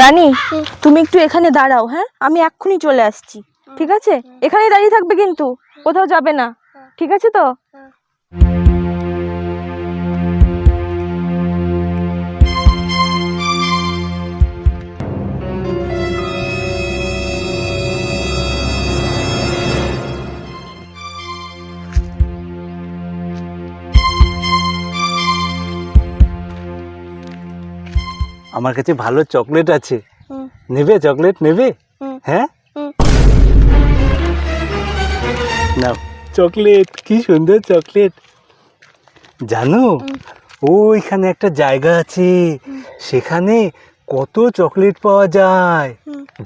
রানী, তুমি একটু এখানে দাঁড়াও হ্যাঁ? আমি এক্ষুনি চলে আসছি, ঠিক আছে? এখানেই দাঁড়িয়ে থাকবে কিন্তু, কোথাও যাবে না, ঠিক আছে তো? আমার কাছে ভালো চকলেট আছে। নেবে চকলেট? নেবে? হ্যাঁ। নাও চকলেট কি সুন্দর চকলেট। জানো ওইখানে একটা জায়গা আছে। সেখানে কত চকলেট পাওয়া যায়।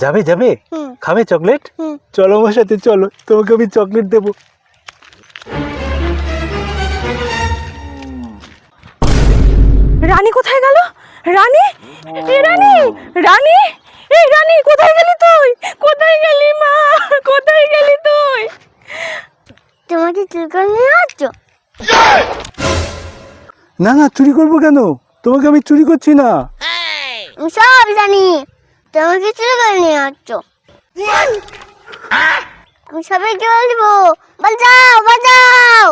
যাবে যাবে? খাবে চকলেট? চলো আমার সাথে চলো। তোমাকে আমি চকলেট দেবো। রানী কোথায় গেল? রানী? এ রানী? রানী? এই রানী কোথায় গেলি তুই? কোথায় গেলি মা? কোথায় গেলি তুই? তোমাকে চুল করে নিয়ে আসছ না না চুরি করব কেন? তোমাকে আমি চুরি করছি না। আমি সব জানি। তোমাকে চুল করে নিয়ে আসছ আমি সবাইকে বলব বাঁচাও বাঁচাও।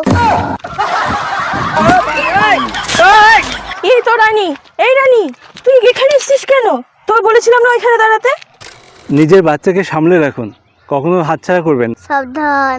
এই তো রানী এই রানী তুই এখানে এসেছিস কেন? তোর বলেছিলাম না ওইখানে দাঁড়াতে? নিজের বাচ্চাকে সামলে রাখুন কখনো হাতছাড়া করবেন সাবধান।